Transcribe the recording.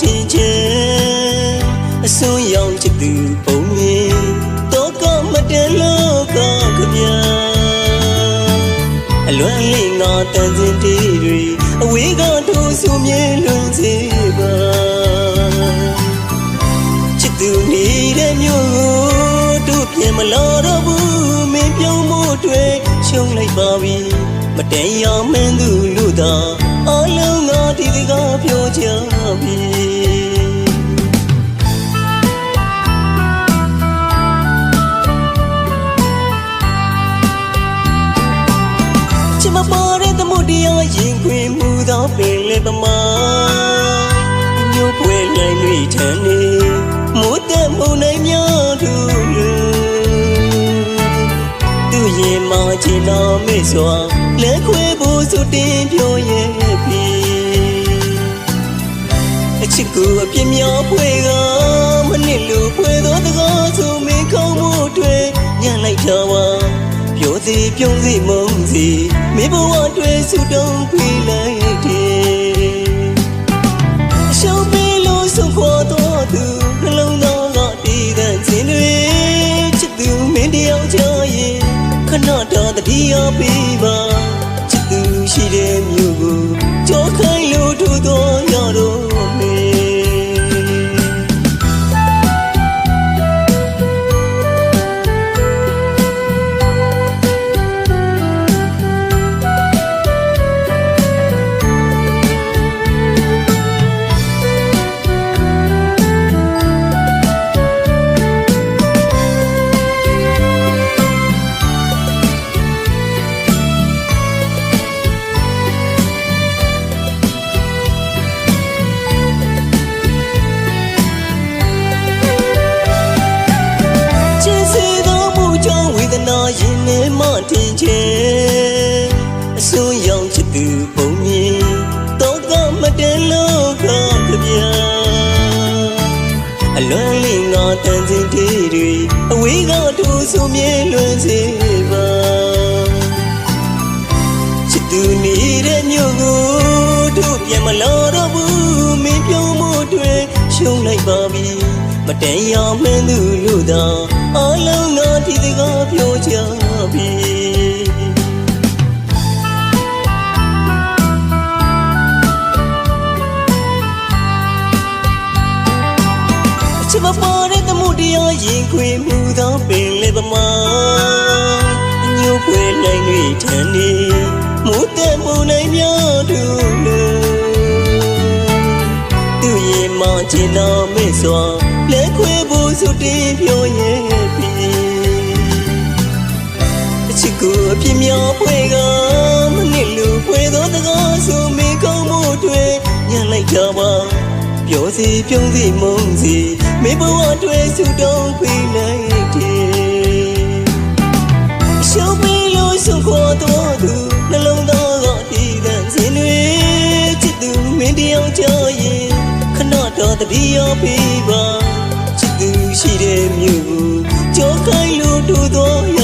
ထင်ချင်အစိုးရောင်ချစ်သူပုံလေးတော့ကမတဲလို့ကခမအလွန်လေးငါတန်စင်တီတွေအဝေးကထိုးဆူမြဲလွန်စေပါချစ်သူနေတဲ့မျိုးတို့ပြင်မလို့တော့ဘူးမင်းပြုံးမ တွေရှုံးလိုက်ပါပြီမတန်ရမင်းသူလူသာအလုံးငါဒီတကားပြောကြပြီချစ်မပေါ်တဲ့သမှုတရားရင်ခွင်မှုသောပင်လေပမာညို့ပွဲနိုင်တွေထန်နေ ရင်မချင်တော်မေ့စွာလက်ခွေဖို့ဆိုတင်ပြောရဲ့ပြီအချစ်ကိုအပြင်းများဖွေကမနစ်လူဖွေသောတကားဆိုမင်းကောင်းမှုတွေညံ့လိုက်တော့ပါပြောစီပြုံးစီမုံစီမေဘဝတွေ့စုတုံးခွေလိုက်တယ် ပေးပါချစ်သူရှိတဲ့မြို့ တန်စင်တေးတွေအဝေးကတူဆိုမြဲလွန်စေပါချစ်သူနေတဲ့မြို့ကိုတို့ပြန်မလာတော့ဘူးမင်းပြုံးမှုတွေရှုံးလိုက်ပါပြီမတန်ရမင်းသူလူသာအလုံးငါဒီတကားပြောကြပြီ ချစ်မပေါ်တဲ့သမှုတရားရင်ခွေမှုသောပင်လေပမာအညို့ဖွေနိုင်တွေထန်နေမိုးတက်မှုနိုင်များတို့လူသူရင်မချင်တော်မေ့စွာလက်ခွေဖို့ဆိုတင်ပြောရဲ့ပြီအချစ်ကိုအပြင်းများဖွေကမနစ်လူဖွေသောတကားဆိုမေကောင်းမှုတွေညံ့လိုက်ကြပါပြောစီပြုံးစီမုံစီ မင်းဘဝတွေဆူတုံးပြေးလိုက်တယ်ရှုံးပြီးလို့ဆုံးခေါ်တော့သူနှလုံးသားကတည်တံစင်တွေချစ်သူမင်းတယောက်ချောရင်ခဏတော့တတိယပြေးပါချစ်သူရှိတဲ့မြို့ကိုကြောက်ခိုင်းလို့တူတော့